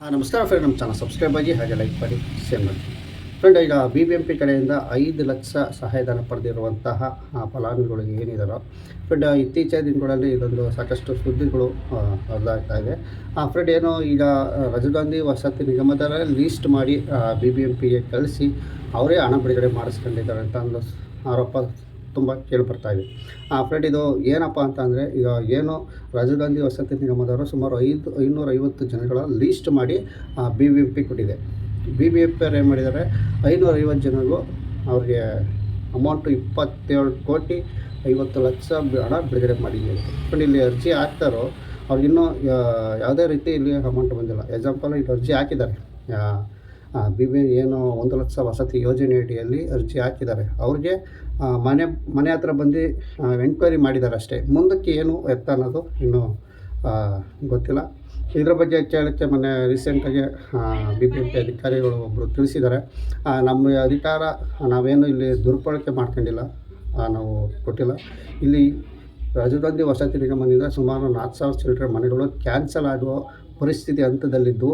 ನಮಸ್ಕಾರ ಫ್ರೆಂಡ್ ನಮ್ಮ channel subscribe ಆಗಿ ಹಾಗೆ ಲೈಕ್ ಮಾಡಿ ಶೇರ್ ಮಾಡಿ. ಫ್ರೆಂಡ್ ಈಗ ಬಿ ಬಿ ಎಂ ಪಿ ಕಡೆಯಿಂದ ಐದು ಲಕ್ಷ ಸಹಾಯಧನ ಪಡೆದಿರುವಂತಹ ಫಲಾನುಭವಿಗಳು ಏನಿದಾರೋ ಫ್ರೆಂಡ್ ಇತ್ತೀಚಿನ ದಿನಗಳಲ್ಲಿ ಇದೊಂದು ಸಾಕಷ್ಟು ಸುದ್ದಿಗಳು ಬದಲಾಗ್ತಾ ಇದೆ. ಆ ಫ್ರೆಂಡ್ ಏನು ಈಗ ರಾಜೀವ್ ಗಾಂಧಿ ವಸತಿ ನಿಗಮದ ಲೀಸ್ಟ್ ಮಾಡಿ ಬಿ ಬಿ ಎಂ ಪಿಗೆ ಕಳಿಸಿ, ಅವರೇ ಹಣ ಬಿಡುಗಡೆ ಮಾಡಿಸ್ಕೊಂಡಿದ್ದಾರೆ ಅಂತ ಒಂದು ಆರೋಪ ತುಂಬ ಆ ಫ್ರೆಂಡ್ ಇದು ಏನಪ್ಪ ಅಂತ ಅಂದರೆ, ಈಗ ಏನು ರಾಜೀವ್ ಗಾಂಧಿ ವಸತಿ ನಿಗಮದವರು ಸುಮಾರು ಐದು ಐನೂರ ಐವತ್ತು ಜನಗಳ ಲೀಸ್ಟ್ ಮಾಡಿ ಬಿ ಬಿ ಎಂ ಪಿ ಕೊಟ್ಟಿದೆ. ಬಿ ಬಿ ಎಂ ಪಿ ಅವ್ರು ಏನು ಮಾಡಿದ್ದಾರೆ ಐನೂರ ಐವತ್ತು ಜನರಿಗೂ ಅವ್ರಿಗೆ ಅಮೌಂಟು ಇಪ್ಪತ್ತೇಳು ಕೋಟಿ ಐವತ್ತು ಲಕ್ಷ ಹಣ ಬಿಡುಗಡೆ ಮಾಡಿದ್ದೀವಿ ಫ್ರೆಂಡ್ ಇಲ್ಲಿ ಅರ್ಜಿ ಹಾಕ್ತಾರೋ ಅವ್ರಿಗಿನ್ನೂ ಯಾವುದೇ ರೀತಿ ಇಲ್ಲಿ ಅಮೌಂಟ್ ಬಂದಿಲ್ಲ. ಎಕ್ಸಾಂಪಲ್ ಇಲ್ಲಿ ಅರ್ಜಿ ಹಾಕಿದ್ದಾರೆ. ಬಿ ಏನು ಒಂದು ಲಕ್ಷ ವಸತಿ ಯೋಜನೆ ಅಡಿಯಲ್ಲಿ ಅರ್ಜಿ ಹಾಕಿದ್ದಾರೆ. ಅವ್ರಿಗೆ ಮನೆ ಮನೆ ಹತ್ರ ಬಂದು ಎಂಕ್ವೈರಿ ಮಾಡಿದ್ದಾರೆ ಅಷ್ಟೇ. ಮುಂದಕ್ಕೆ ಏನು ಎತ್ತ ಅನ್ನೋದು ಇನ್ನೂ ಗೊತ್ತಿಲ್ಲ. ಇದರ ಬಗ್ಗೆ ಕೇಳೋಕ್ಕೆ ಮೊನ್ನೆ ರೀಸೆಂಟಾಗಿ ಬಿ ಬಿ ಎಂ ಪಿ ಅಧಿಕಾರಿಗಳು ಒಬ್ಬರು ತಿಳಿಸಿದ್ದಾರೆ. ನಮ್ಮ ಅಧಿಕಾರ, ನಾವೇನು ಇಲ್ಲಿ ದುರ್ಬಳಕೆ ಮಾಡ್ಕೊಂಡಿಲ್ಲ. ನಾವು ಕೊಟ್ಟಿಲ್ಲ. ಇಲ್ಲಿ ರಾಜೀವ್ ಗಾಂಧಿ ವಸತಿ ನಿಗಮದಿಂದ ಸುಮಾರು ನಾಲ್ಕು ಸಾವಿರ ಚಿಲ್ಲರೆ ಮನೆಗಳು ಕ್ಯಾನ್ಸಲ್ ಆಗುವ ಪರಿಸ್ಥಿತಿ ಹಂತದಲ್ಲಿದ್ದು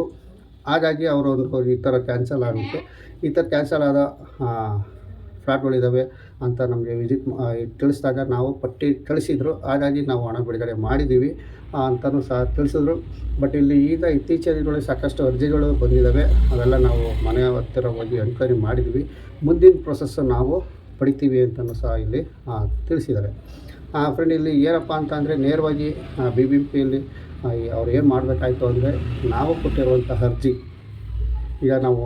ಹಾಗಾಗಿ ಅವರು ಒಂದು ಈ ಥರ ಕ್ಯಾನ್ಸಲ್ ಆಗುತ್ತೆ. ಈ ಥರ ಕ್ಯಾನ್ಸಲ್ ಆದ ಫ್ಲಾಟ್ಗಳಿದ್ದಾವೆ ಅಂತ ನಮಗೆ ವಿಸಿಟ್ ತಿಳಿಸಿದಾಗ ನಾವು ಪಟ್ಟಿ ಕಳಿಸಿದ್ರು ಹಾಗಾಗಿ ನಾವು ಹಣ ಬಿಡುಗಡೆ ಮಾಡಿದ್ದೀವಿ ಅಂತಲೂ ಸಹ ತಿಳಿಸಿದ್ರು. ಬಟ್ ಇಲ್ಲಿ ಈಗ ಇತ್ತೀಚಿನ ದಿನಗಳಲ್ಲಿ ಸಾಕಷ್ಟು ಅರ್ಜಿಗಳು ಬಂದಿದ್ದಾವೆ ಅವೆಲ್ಲ ನಾವು ಮನೆ ಹತ್ತಿರ ಹೋಗಿ ಎನ್ಕ್ವೈರಿ ಮಾಡಿದ್ವಿ. ಮುಂದಿನ ಪ್ರೊಸೆಸ್ಸು ನಾವು ಪಡಿತೀವಿ ಅಂತಲೂ ಸಹ ಇಲ್ಲಿ ತಿಳಿಸಿದ್ದಾರೆ. ಫ್ರೆಂಡ್ ಇಲ್ಲಿ ಏನಪ್ಪ ಅಂತ ಅಂದರೆ ನೇರವಾಗಿ ಬಿ ಬಿ ಪಿಯಲ್ಲಿ ಅವ್ರು ಏನು ಮಾಡಬೇಕಾಯ್ತು ಅಂದರೆ ನಾವು ಕೊಟ್ಟಿರುವಂಥ ಅರ್ಜಿ. ಈಗ ನಾವು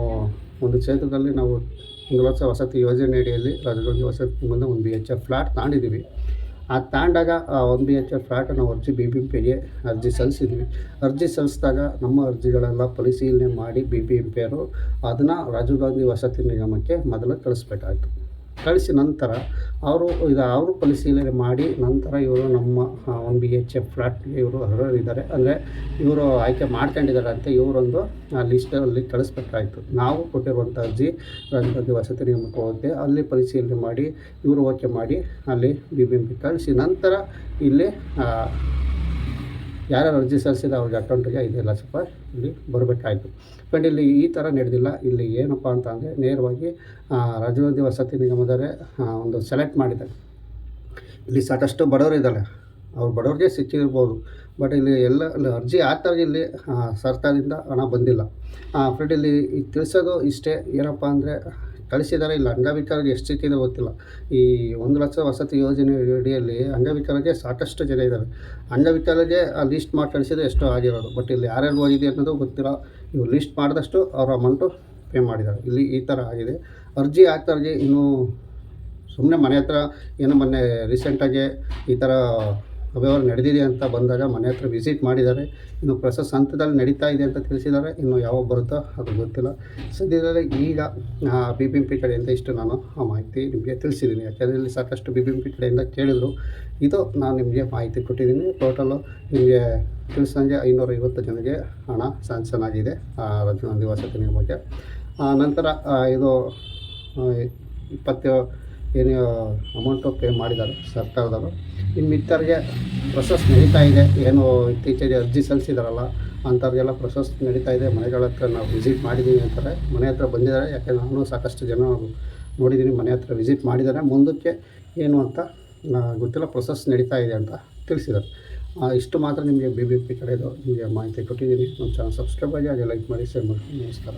ಒಂದು ಕ್ಷೇತ್ರದಲ್ಲಿ ನಾವು ಲಕ್ಷ ವಸತಿ ಯೋಜನೆ ಅಡಿಯಲ್ಲಿ ರಾಜೀವ್ ವಸತಿ ಮುಂದೆ ಒಂದು ಬಿ ಎಚ್ ಎಫ್ ಫ್ಲ್ಯಾಟ್ ತಾಂಡಿದ್ದೀವಿ. ಆ ತಾಂಡಾಗ ಒಂದು ಬಿ ಎಚ್ ಎಫ್ ಫ್ಲ್ಯಾಟನ್ನು ಅರ್ಜಿ ಬಿ ಬಿ ಎಂ ಪಿಗೆ ಅರ್ಜಿ ಸಲ್ಲಿಸಿದ್ವಿ ಅರ್ಜಿ ಸಲ್ಲಿಸಿದಾಗ ನಮ್ಮ ಅರ್ಜಿಗಳೆಲ್ಲ ಪರಿಶೀಲನೆ ಮಾಡಿ ಬಿ ಬಿ ಎಂ ಪಿಯವರು ಅದನ್ನು ರಾಜೀವ್ ಗಾಂಧಿ ವಸತಿ ನಿಗಮಕ್ಕೆ ಮೊದಲು ಕಳಿಸ್ಬೇಕಾಯ್ತು. ಕಳಿಸಿ ನಂತರ ಅವರು ಇದು ಅವರು ಪರಿಶೀಲನೆ ಮಾಡಿ ನಂತರ ಇವರು ನಮ್ಮ ಒನ್ ಬಿ ಎಚ್ ಎಫ್ ಫ್ಲ್ಯಾಟ್ಗೆ ಇವರು ಅರ್ಹರಿದ್ದಾರೆ. ಅಂದರೆ ಇವರು ಆಯ್ಕೆ ಮಾಡ್ಕೊಂಡಿದ್ದಾರೆ ಅಂತ ಇವರೊಂದು ಲಿಸ್ಟಲ್ಲಿ ಕಳಿಸ್ಬೇಕಾಯಿತು. ನಾವು ಕೊಟ್ಟಿರುವಂಥ ಅರ್ಜಿ ರಾಜೀವ್ ವಸತಿ ನಿಯಮಕ್ಕೆ ಹೋಗುತ್ತೆ ಅಲ್ಲಿ ಪರಿಶೀಲನೆ ಮಾಡಿ ಇವರು ಓಕೆ ಮಾಡಿ ಅಲ್ಲಿ ಬಿ ಬಿ ಎಂ ಪಿ ಕಳಿಸಿ. ನಂತರ ಇಲ್ಲಿ ಆ, ಯಾರ್ಯಾರು ಅರ್ಜಿ ಸಲ್ಲಿಸಿದ ಅವ್ರಿಗೆ ಅಕೌಂಟಿಗೆ ಐದು ಲಕ್ಷ ರೂಪಾಯಿ ಇಲ್ಲಿ ಬರಬೇಕಾಯಿತು. ಬಟ್ ಇಲ್ಲಿ ಈ ಥರ ನಡೆದಿಲ್ಲ. ಇಲ್ಲಿ ಏನಪ್ಪ ಅಂತ ಅಂದರೆ ನೇರವಾಗಿ ಆ, ರಾಜೀವ್ ಗಾಂಧಿ ವಸತಿ ನಿಗಮದವರೇ ಒಂದು ಸೆಲೆಕ್ಟ್ ಮಾಡಿದ್ದಾರೆ. ಇಲ್ಲಿ ಸಾಕಷ್ಟು ಬಡವರು ಇದ್ದಾರೆ. ಅವ್ರು ಬಡವ್ರಿಗೆ ಸಿಕ್ಕಿರ್ಬೋದು. ಬಟ್ ಇಲ್ಲಿ ಎಲ್ಲ ಅರ್ಜಿ ಆಗ್ತಾ ಇಲ್ಲಿ ಸರ್ಕಾರದಿಂದ ಹಣ ಬಂದಿಲ್ಲ. ಫ್ರೆಂಡ್ ಇಲ್ಲಿ ತಿಳಿಸೋದು ಇಷ್ಟೇ. ಏನಪ್ಪ ಅಂದರೆ ಕಳಿಸಿದ್ದಾರೆ ಇಲ್ಲ ಅಂಗವಿಕಲರಿಗೆ ಎಷ್ಟು ಸಿಕ್ಕಿದೆ ಗೊತ್ತಿಲ್ಲ. ಈ ಒಂದು ಲಕ್ಷ ವಸತಿ ಯೋಜನೆ ಅಡಿಯಲ್ಲಿ ಅಂಗವಿಕಲರಿಗೆ ಸಾಕಷ್ಟು ಜನ ಇದ್ದಾರೆ ಅಂಗವಿಕಲರಿಗೆ ಆ ಲೀಸ್ಟ್ ಮಾಡಿ ಕಳಿಸಿದ್ರೆ ಎಷ್ಟೋ ಆಗಿರೋದು. ಬಟ್ ಇಲ್ಲಿ ಯಾರ್ಯಾರು ಹೋಗಿದೆ ಅನ್ನೋದು ಗೊತ್ತಿಲ್ಲ. ಇವ್ರು ಲೀಸ್ಟ್ ಮಾಡಿದಷ್ಟು ಅವ್ರ ಅಮೌಂಟು ಪೇ ಮಾಡಿದ್ದಾರೆ. ಇಲ್ಲಿ ಈ ಥರ ಆಗಿದೆ. ಅರ್ಜಿ ಹಾಕ್ತಾರಿಗೆ ಇನ್ನೂ ಸುಮ್ಮನೆ ಮನೆ ಹತ್ರ ಏನೋ ಮೊನ್ನೆ ರೀಸೆಂಟಾಗಿ ಈ ಥರ ಅವ್ಯವಹಾರ ನಡೆದಿದೆ ಅಂತ ಬಂದಾಗ ಮನೆ ಹತ್ರ ವಿಸಿಟ್ ಮಾಡಿದ್ದಾರೆ. ಇನ್ನು ಪ್ರೊಸೆಸ್ ಹಂತದಲ್ಲಿ ನಡೀತಾ ಇದೆ ಅಂತ ತಿಳಿಸಿದ್ದಾರೆ. ಇನ್ನು ಯಾವಾಗ ಬರುತ್ತೋ ಅದು ಗೊತ್ತಿಲ್ಲ. ಸದ್ಯದಲ್ಲೇ ಈಗ ಬಿ ಬಿ ಎಂ ಪಿ ಕಡೆಯಿಂದ ಇಷ್ಟು ನಾನು ಆ ಮಾಹಿತಿ ನಿಮಗೆ ತಿಳಿಸಿದ್ದೀನಿ. ಯಾಕೆಂದರೆ ಇಲ್ಲಿ ಸಾಕಷ್ಟು ಬಿ ಬಿ ಎಂ ಪಿ ಕಡೆಯಿಂದ ಕೇಳಿದರು. ಇದು ನಾನು ನಿಮಗೆ ಮಾಹಿತಿ ಕೊಟ್ಟಿದ್ದೀನಿ. ಟೋಟಲು ನಿಮಗೆ ತಿಳಿಸಂಗೆ ಐನೂರೈವತ್ತು ಜನರಿಗೆ ಹಣ ಸ್ಯಾಂಕ್ಷನ್ ಆಗಿದೆ ಆ, ರಾಜೀವ್ ಬಗ್ಗೆ ನಂತರ ಇದು ಇಪ್ಪತ್ತು ಏನು ಅಮೌಂಟು ಪೇ ಮಾಡಿದ್ದಾರೆ ಸರ್ಕಾರದವರು. ಇನ್ನು ಮಿತ್ತರಿಗೆ ಪ್ರೊಸೆಸ್ ನಡೀತಾ ಇದೆ. ಏನು ಇತ್ತೀಚೆಗೆ ಅರ್ಜಿ ಸಲ್ಲಿಸಿದಾರಲ್ಲ ಅಂಥವ್ರಿಗೆಲ್ಲ ಪ್ರೊಸೆಸ್ ನಡೀತಾ ಇದೆ. ಮನೆಗಳ ಹತ್ರ ನಾವು ವಿಸಿಟ್ ಮಾಡಿದ್ದೀನಿ ಅಂತಾರೆ. ಮನೆ ಹತ್ರ ಬಂದಿದ್ದಾರೆ. ಯಾಕೆ ನಾನು ಸಾಕಷ್ಟು ಜನ ನೋಡಿದ್ದೀನಿ ಮನೆ ಹತ್ರ ವಿಸಿಟ್ ಮಾಡಿದ್ದಾರೆ. ಮುಂದಕ್ಕೆ ಏನು ಅಂತ ಗೊತ್ತಿಲ್ಲ. ಪ್ರೊಸೆಸ್ ನಡೀತಾ ಇದೆ ಅಂತ ತಿಳಿಸಿದ್ದಾರೆ. ಇಷ್ಟು ಮಾತ್ರ ನಿಮಗೆ ಬಿ ಬಿ ಪಿ ಕಡೆದು ನಿಮಗೆ ಮಾಹಿತಿ ಕೊಟ್ಟಿದ್ದೀನಿ. ನಮ್ಮ ಚಾನಲ್ ಸಬ್ಸ್ಕ್ರೈಬ್ ಆಗಿ ಹಾಗೆ ಲೈಕ್ ಮಾಡಿ ಶೇರ್ ಮಾಡಿ. ನಮಸ್ಕಾರ.